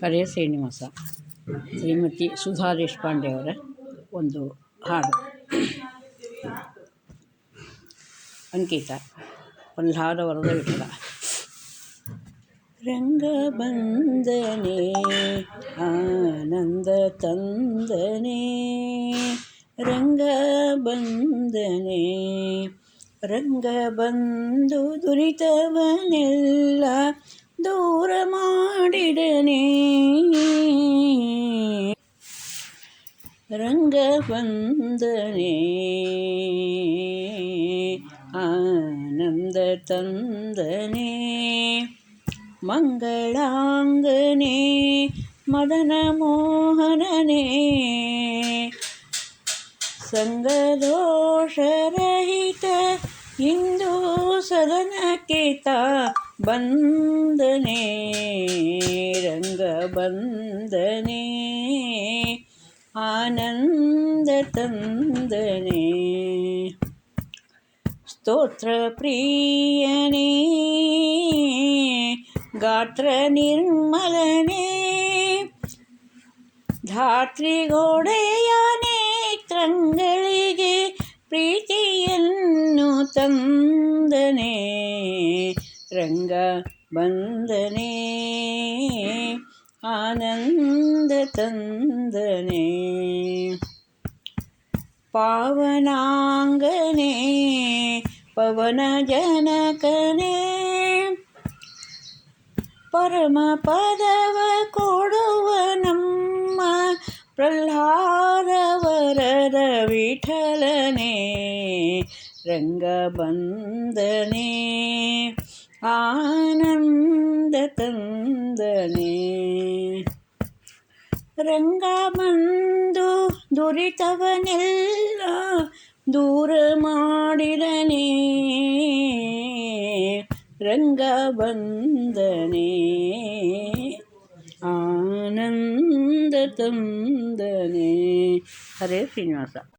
ಕರೆಯ ಶ್ರೀನಿವಾಸ ಶ್ರೀಮತಿ ಸುಧಾ ದೇಶಪಾಂಡೆ ಅವರ ಒಂದು ಹಾಡು ಅಂಕಿತ ಹಾಡು ವರದ ವಿಠಲ ರಂಗ ಬಂದನೆ ಆನಂದ ತಂದನೆ ರಂಗ ಬಂದನೆ ರಂಗ ಬಂದು ದುರಿತವನೆಲ್ಲ ದೂರ ಮಾ நாடிடனே ரங்க வந்தனே ஆனந்த தந்தனே மங்களாங்கனே மதன மோகனனே இந்து ಹಿಂದೂ ಸದನಕ್ಕೆ ಬಂದನೆ ರಂಗಬಂದನೆ ಆನಂದ ತಂದನೆ ಸ್ತೋತ್ರ ಪ್ರಿಯನೇ ಗಾತ್ರ ನಿರ್ಮಲನೇ ಧಾತ್ರಿಗೋಡೆಯ ನೇತ್ರಗಳಿಗೆ ಪ್ರೀತಿಯನ್ನು ತಂದನೆ ರಂಗ ಬಂದನೆ ಆನಂದ ತಂದನೆ ಪಾವನಾಂಗನೆ ಪವನ ಜನಕನೇ ಪರಮ ಪದವ ಕೊಡುವನಮ್ಮ ಪ್ರಹ್ಲಾದವರದ ವಿಠಲನೆ ರಂಗ ಬಂದನೇ ஆனந்த தந்தனே ರಂಗಬಂದು ದುರಿತವನೆಲ್ಲ ದೂರ ಮಾಡಿದನೇ ರಂಗ ಬಂದನೇ ಆನಂದ ತಂದನೇ ಹರೇ ಶ್ರೀನಿವಾಸ